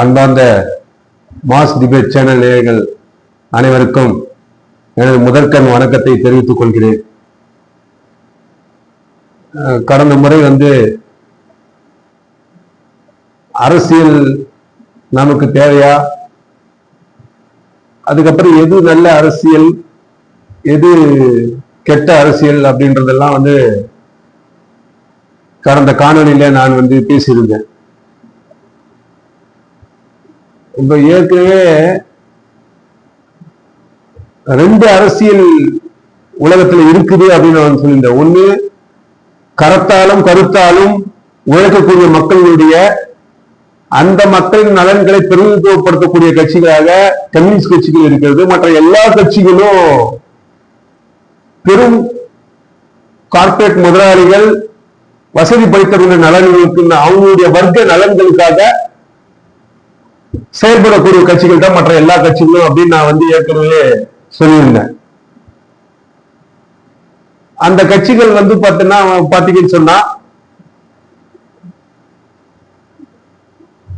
அன்பார்ந்த mass debate channel நேயர்கள் அனைவருக்கும் எனது முதற்கண் வணக்கத்தை தெரிவித்துக் கொள்கிறேன். கடந்த முறை வந்து அரசியல் நமக்கு தேவையா? அதுக்கப்புறம் எது நல்ல அரசியல்? எது கெட்ட அரசியல் அப்படின்றதெல்லாம் வந்து கடந்த காணொலியில நான் வந்து பேசியிருந்தேன். இப்ப ஏற்கனவே ரெண்டு அரசியல் உலகத்துல இருக்குது அப்படின்னு நான் சொல்லியிருந்தேன். ஒண்ணு கரத்தாலும் கருத்தாலும் உழைக்கக்கூடிய மக்களுடைய அந்த மக்களின் நலன்களை பிரதிநிதித்துவப்படுத்தக்கூடிய கட்சிகளாக கம்யூனிஸ்ட் கட்சிகள் இருக்கிறது. மற்ற எல்லா கட்சிகளும் பெரும் கார்பரேட் முதலாளிகள் வசதி படைத்தவர்கள் நலன்களுக்கு அவங்களுடைய வர்க்க நலன்களுக்காக செயல்படக்கூடிய கட்சிகள் தான் மற்ற எல்லா கட்சிகளும் அப்படின்னு நான் வந்து ஏற்கனவே சொல்லியிருந்தேன். அந்த கட்சிகள் வந்து பாத்தீங்கன்னா பாத்தீங்கன்னு சொன்னா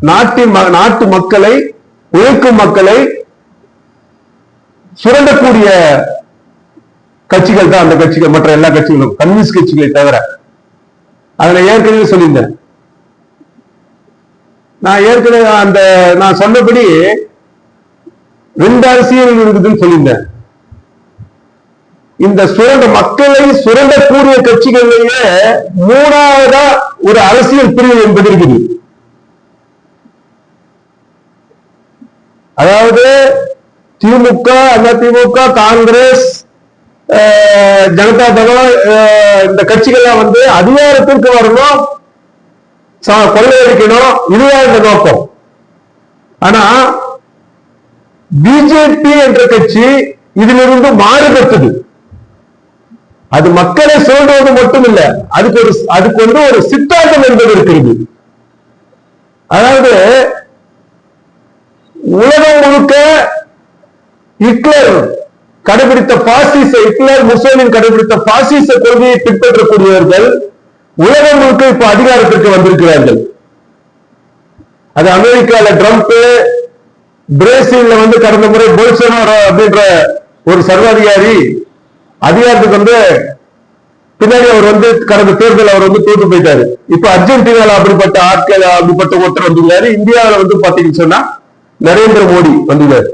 நாட்டின் நாட்டு மக்களை உழைக்கும் மக்களை சுரண்டக்கூடிய கட்சிகள் தான் அந்த கட்சிகள் மற்ற எல்லா கட்சிகளும். கம்யூனிஸ்ட் கட்சிகளை தவிர. அதுல ஏற்கனவே சொல்லியிருந்தேன். நான் ஏற்கனவே அந்த நான் சொன்னபடி ரெண்டு அரசியல் இருக்குதுன்னு சொல்லியிருந்தேன். இந்த சுரண்ட மக்களை சுரண்டக்கூடிய கட்சிகளிலேயே மூணாவதா ஒரு அரசியல் பிரிவு என்பது இருக்குது. அதாவது திமுக அதிமுக காங்கிரஸ் ஜனதா தளம் அஹ், இந்த கட்சிகள்லாம் வந்து அதிகாரத்திற்கு வரணும் கொள்ளையடிக்கணும். இதுதான் இந்த நோக்கம். ஆனா பிஜேபி என்ற கட்சி இதிலிருந்து மாறுபட்டது. அது மக்களை சொல்றது மட்டும் இல்ல அதுக்கு ஒரு அதுக்கு வந்து ஒரு சித்தாந்தம் என்பது இருக்கிறது. அதாவது உலகம் முழுக்க ஹிட்லர் கடைபிடித்த பாசிச ஹிட்லர் முசோலின் கடைபிடித்த பாசிச கொள்கையை பின்பற்றக்கூடியவர்கள் உலகம் முழுக்க இப்ப அதிகாரத்திற்கு வந்திருக்கிறார்கள். அது அமெரிக்கால ட்ரம்ப் பிரேசில்ல வந்து கடந்த முறை போல்சோனாரோ அப்படின்ற ஒரு சர்வாதிகாரி அதிகாரத்துக்கு வந்து பின்னாடி அவர் வந்து கடந்த தேர்தல் அவர் வந்து தோத்து போயிட்டாரு. இப்ப அர்ஜென்டினால அப்படிப்பட்ட ஆட்கள் அப்படிப்பட்ட ஒருத்தர் வந்துள்ளாரு. இந்தியாவில வந்து பாத்தீங்கன்னு சொன்னா நரேந்திர மோடி வந்துள்ளார்.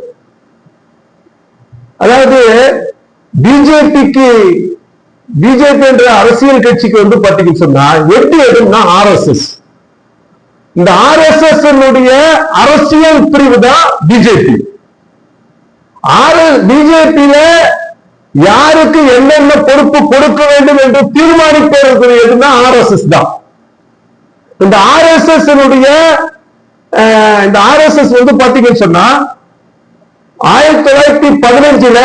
அதாவது பிஜேபிக்கு பிஜேபி என்ற அரசியல் கட்சிக்கு வந்து பாத்தீங்கன்னு சொன்னா எட்டு எதுன்னா ஆர்எஸ்எஸ் இந்த ஆர்எஸ்எஸ் அரசியல் பிரிவு தான் பிஜேபி பிஜேபியில யாருக்கு என்னென்ன பொறுப்பு கொடுக்க வேண்டும் என்று தீர்மானிப்பதற்கு எதுனா ஆர்எஸ்எஸ் தான். இந்த ஆர்எஸ்எஸ் இந்த ஆர்எஸ்எஸ் வந்து பாத்தீங்கன்னு சொன்னா ஆயிரத்தி தொள்ளாயிரத்தி பதினஞ்சுல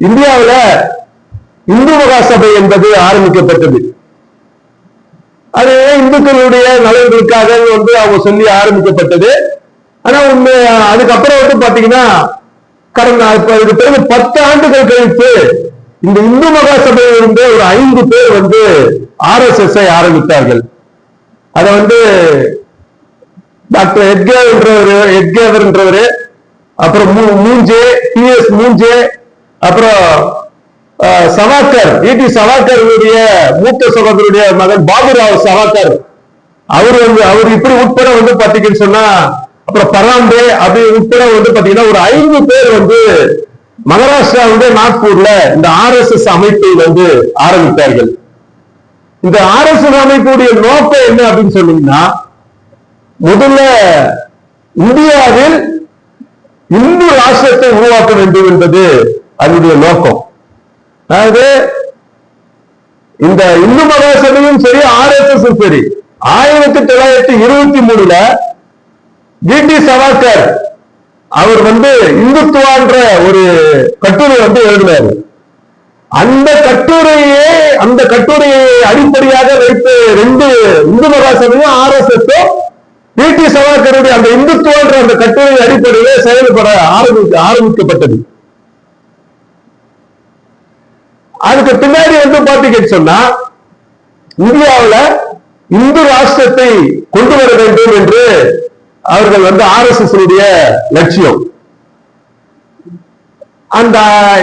இந்தியாவுல இந்து மகாசபை என்பது ஆரம்பிக்கப்பட்டது. அது இந்துக்களுடைய நலன்களுக்காக வந்து அவங்க சொல்லி ஆரம்பிக்கப்பட்டது. ஆனா உண்மை அதுக்கப்புறம் வந்து பாத்தீங்கன்னா கடந்த இப்ப இதுக்கு பிறகு பத்து ஆண்டுகள் கழித்து இந்த இந்து மகாசபையில் இருந்து ஒரு ஐந்து பேர் வந்து ஆர்எஸ்எஸ் ஐ ஆரம்பித்தார்கள். அதை வந்து டாக்டர் எட்கேவர் என்றவர் எட்கேவர் என்றவர் அப்புறம் மூ- மூஞ்சே டி எஸ் மூஞ்சே அப்புறம் சவாக்கர் டி சவாக்கருடைய மூத்த சகோதரருடைய மகன் பாபுராவ் சவாக்கர் அவர் வந்து அவர் இப்படி உட்பட வந்து பாத்தீங்கன்னு சொன்னா அப்புறம் பராம்பே அப்படி உட்பட வந்து பாத்தீங்கன்னா ஒரு ஐந்து பேர் வந்து மகாராஷ்டிராவுடைய நாக்பூர்ல இந்த ஆர்எஸ்எஸ் அமைப்பை வந்து ஆரம்பித்தார்கள். இந்த ஆர்எஸ்எஸ் அமைப்புடைய நோக்கம் என்ன அப்படின்னு சொன்னீங்கன்னா முதல்ல இந்தியாவில் இந்து ராஷ்டிரத்தை உருவாக்க வேண்டும் என்பது அதனுடைய நோக்கம். அதாவது இந்த இந்து மகாசபையும் சரி ஆர்எஸ்எஸ் சரி ஆயிரத்தி தொள்ளாயிரத்தி இருபத்தி மூணுல ஜிடி சவாக்கர் அவர் வந்து இந்துத்துவான்ற ஒரு கட்டுரை வந்து எழுதினாரு. அந்த கட்டுரையே அந்த கட்டுரையை அடிப்படையாக வைத்து ரெண்டு இந்து மகாசபையும் ஆர்எஸ்எஸ் பிடி சவாக்கருடைய அந்த இந்துத்துவன்ற அந்த கட்டுரை அடிப்படையிலே செயல்பட ஆரம்பி ஆரம்பிக்கப்பட்டது. அதுக்கு பின்னாடி வந்து பாத்தீங்கன்னு சொன்னா இந்தியாவுல இந்து ராஷ்டிரத்தை கொண்டு வர வேண்டும் என்று அவர்கள் வந்து ஆர்எஸ்எஸ் லட்சியம். அந்த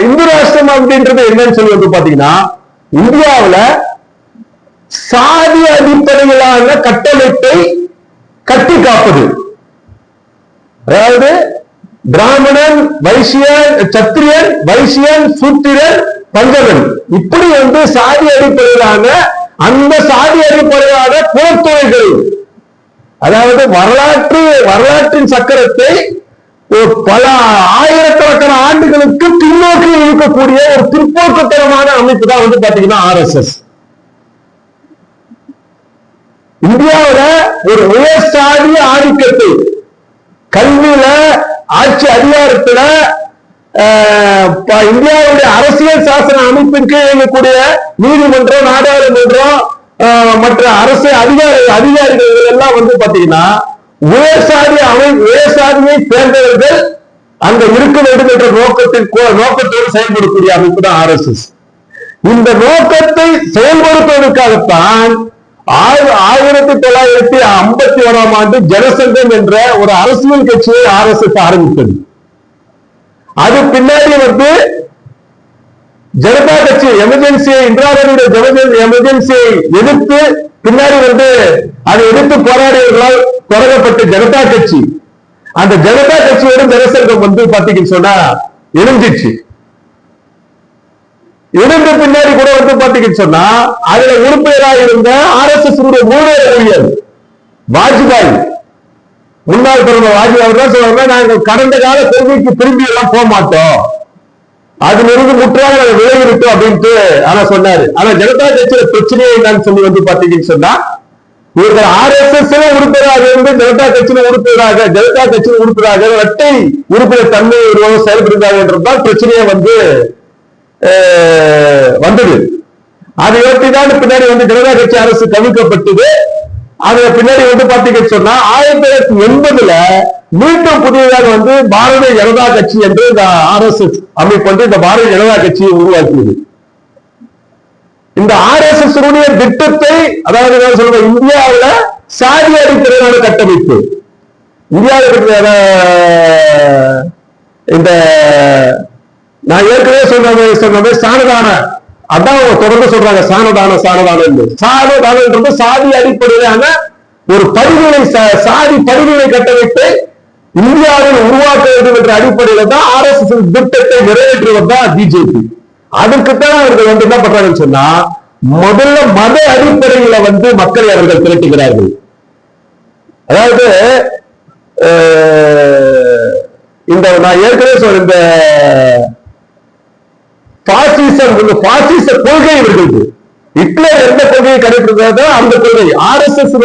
இந்து ராஷ்டிரம் அப்படின்றது என்னன்னு சொல்லி வந்து பாத்தீங்கன்னா இந்தியாவுல சாதி அடிப்படையிலான கட்டமைப்பை கட்டி காப்பது. அதாவது பிராமணன் வைசியன் சத்திரியன் வைசியன் சூத்திரன் பஞ்சவன் இப்படி வந்து சாதி அடிப்படையிலான அந்த சாதி அடிப்படையிலான குலத்தொகைகள் அதாவது வரலாற்று வரலாற்றின் சக்கரத்தை பல ஆயிரக்கணக்கான ஆண்டுகளுக்கு பின்னோக்கி இருக்கக்கூடிய ஒரு பிற்போக்குத்தனமான அமைப்பு தான் வந்து பாத்தீங்கன்னா ஆர்எஸ்எஸ் இந்தியாவில ஒரு உயர்சாதி ஆதிக்கத்தை கல்வியில ஆட்சி அதிகாரத்துல இந்தியாவுடைய அரசியல் சாசன அமைப்பின் இயங்கக்கூடிய நீதிமன்றம் நாடாளுமன்றம் ஆஹ், மற்ற அரசு அதிகார அதிகாரிகள் எல்லாம் வந்து பாத்தீங்கன்னா உயர்சாதி அமை உயர்சாதியை சேர்ந்தவர்கள் அங்க இருக்க வேண்டும் என்ற நோக்கத்தின் கோ- நோக்கத்தோடு செயல்படக்கூடிய அமைப்பு தான் ஆர்எஸ்எஸ் இந்த நோக்கத்தை செயல்படுத்துவதற்காகத்தான் ஆயிரத்தி தொள்ளாயிரத்தி ஐம்பத்தி ஓராம் ஆண்டு ஜனசங்கம் என்ற ஒரு அரசியல் கட்சியை ஆர்எஸ்எஸ் ஆரம்பித்தது. அது பின்னாடி வந்து ஜனதா கட்சி எமர்ஜென்சியை இந்திரா காந்தியுடைய எமர்ஜென்சியை எதிர்த்து பின்னாடி வந்து அதை எதிர்த்து போராடியவர்களால் தொடங்கப்பட்ட ஜனதா கட்சி. அந்த ஜனதா கட்சியோட ஜனசங்கம் வந்து பாத்தீங்கன்னு சொன்னா எழுந்துச்சு எழுந்த பின்னாடி கூட வந்து பாத்தீங்கன்னு சொன்னா அதுல உறுப்பினராக இருந்த ஆர் எஸ் எஸ் மூணு ஊழியர் வாஜ்பாய். முன்னாள் பிரதமர் வாஜ்பாய் அவர் தான் சொல்றாங்க நாங்கள் கடந்த கால கொள்கைக்கு திரும்பி எல்லாம் போக மாட்டோம். அதிலிருந்து முற்றாக விலை விலகிவிட்டோம் அப்படின்ட்டு ஆனா சொன்னாரு. ஆனா ஜனதா கட்சியில பிரச்சனையே என்னன்னு சொல்லி வந்து பாத்தீங்கன்னு சொன்னா இவர்கள் ஆர் எஸ் எஸ் உறுப்பினராக இருந்து ஜனதா கட்சியில உறுப்பினராக ஜனதா கட்சியில உறுப்பினராக இரட்டை உறுப்பினர் தன்மை உருவம் செயல்படுகிறார்கள் பிரச்சனையே வந்து வந்தது. அதை ஒட்டி தான் பின்னாடி வந்து ஜனதா கட்சி அரசு கவிழ்க்கப்பட்டது. அதுல பின்னாடி வந்து பாத்தீங்கன்னு சொன்னா ஆயிரத்தி தொள்ளாயிரத்தி எண்பதுல மீண்டும் புதியதாக வந்து பாரதிய ஜனதா கட்சி என்று இந்த ஆர் எஸ் எஸ் அமைப்பு வந்து இந்த பாரதிய ஜனதா கட்சியை உருவாக்கியது. இந்த ஆர் எஸ் எஸ் திட்டத்தை அதாவது நான் சொல்றேன் இந்தியாவுல சாதி அடிப்படையிலான கட்டமைப்பு. இந்தியாவில் இருக்கிற இந்த நான் ஏற்கனவே சொன்ன சொன்ன மாதிரி சாணதான அதான் அவங்க தொடர்ந்து சொல்றாங்க சாணதான சாணதானம் சாணதானன்றது சாதி அடிப்படையிலான ஒரு படிநிலை சா- சாதி படிநிலை கட்டமைப்பை இந்தியாவில் உருவாக்க வேண்டும் என்ற அடிப்படையில தான் ஆர் எஸ் எஸ் திட்டத்தை நிறைவேற்றுவது தான் பிஜேபி அதுக்குத்தான் அவர்கள் வந்து என்ன பண்றாங்கன்னு சொன்னா முதல்ல மத அடிப்படையில வந்து மக்களை அவர்கள் திரட்டுகிறார்கள். அதாவது இந்த நான் ஏற்கனவே சொன்ன இந்த பாசிசம் பாசிச கொள்கை இவர்களுக்கு ஹிட்லர் எந்த கொள்கையை கடைபிடிக்கிறதோ அந்த கொள்கை. ஆர் எஸ் எஸ்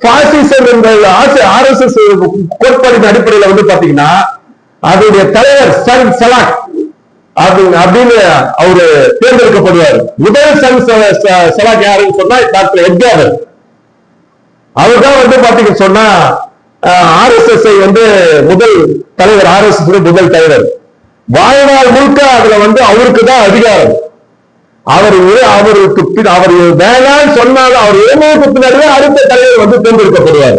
பாசிசம் என்ற ஆர் எஸ் எஸ் கோட்பாடின் அடிப்படையில வந்து பாத்தீங்கன்னா அதனுடைய தலைவர் சன் சலாக் அப்படின்னு அவரு தேர்ந்தெடுக்கப்படுவார். முதல் சன் ச- சலாக் யாருன்னு சொன்னா டாக்டர் எட்காவர். அவர் தான் வந்து பாத்தீங்கன்னு சொன்னா ஆர்எஸ்எஸ் வந்து முதல் தலைவர் ஆர்எஸ்எஸ் முதல் தலைவர். வாழ்நாள் முழுக்க அதுல வந்து அவருக்கு தான் அதிகாரம். அவர் அவருக்கு பின் அவர் வேணாம் சொன்னாலும் அவர் இளமைக்கு பின்னாடியே அடுத்த தலைவர் வந்து தேர்ந்தெடுக்கப்படுவார்.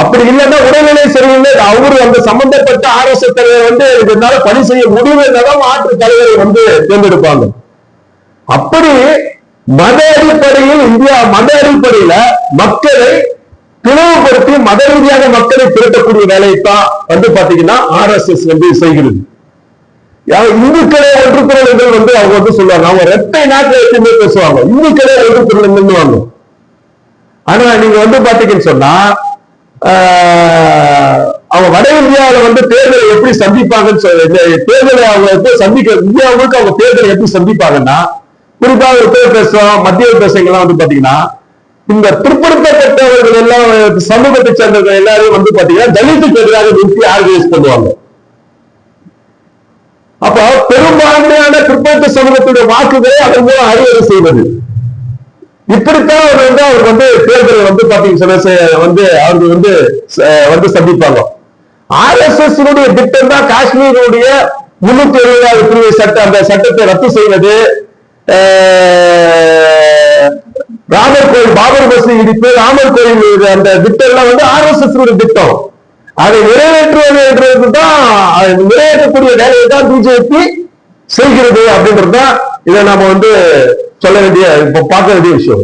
அப்படி இல்லைன்னா உடல்நிலை சரியில்லை அவரு அந்த சம்பந்தப்பட்ட ஆர்எஸ்எஸ் தலைவர் வந்து இதனால பணி செய்ய முடியலன்னா மாற்று தலைவரை வந்து தேர்ந்தெடுப்பாங்க. அப்படி மத அடிப்படையில் இந்தியா மத அடிப்படையில மக்களை பிளவுபடுத்தி மத ரீதியாக மக்களை திரட்டக்கூடிய வேலையை தான் வந்து பாத்தீங்கன்னா ஆர்எஸ்எஸ் வந்து செய்கிறது. இந்துக்களே ஒன்று குரல்கள் வந்து அவங்க வந்து சொல்லுவாங்க. அவங்க ரெட்டை நாட்டில் எப்பயுமே பேசுவாங்க. இந்துக்களே ஒன்று குரல் ஆனா நீங்க வந்து பாத்தீங்கன்னு சொன்னா அவங்க வட இந்தியாவில வந்து தேர்தலை எப்படி சந்திப்பாங்கன்னு தேர்தலை அவங்க எப்படி சந்திக்க இந்தியாவுக்கு அவங்க தேர்தலை எப்படி சந்திப்பாங்கன்னா குறிப்பா ஒரு பேர் பேசுறோம் மத்திய பிரதேசங்கள்லாம் வந்து பாத்தீங்கன்னா இந்த பிற்படுத்தப்பட்டவர்கள் எல்லாம் சமூகத்தை சேர்ந்தவர்கள் எல்லாரையும் வந்து பாத்தீங்கன்னா தலித்துக்கு எதிராக நிறுத்தி ஆர்கனைஸ் பண்ணுவாங்க. பெரும்பான்மையான பிற்படுத்த சமூகத்துடைய வாக்குகளை அதன் மூலம் அறுவடை செய்வது. இப்படித்தான் அவர் வந்து அவர் வந்து தேர்தலை வந்து பாத்தீங்கன்னா வந்து அவர்கள் வந்து வந்து சந்திப்பாங்க. ஆர் எஸ் எஸ் திட்டம் தான் காஷ்மீருடைய முன்னூத்தி எழுபதாவது பிரிவு சட்டம் அந்த சட்டத்தை ரத்து செய்வது. ராமர் கோயில் பாபர் மசூதி இடிப்பு ராமர் கோயில் அந்த திட்டம் எல்லாம் வந்து ஆர்எஸ்எஸ் திட்டம். அதை நிறைவேற்றுவது என்றது தான் நிறைவேற்றக்கூடிய வேலையை தான் பிஜேபி செய்கிறது அப்படின்றது தான் இதை நாம வந்து சொல்ல வேண்டிய இப்போ பார்க்க வேண்டிய விஷயம்.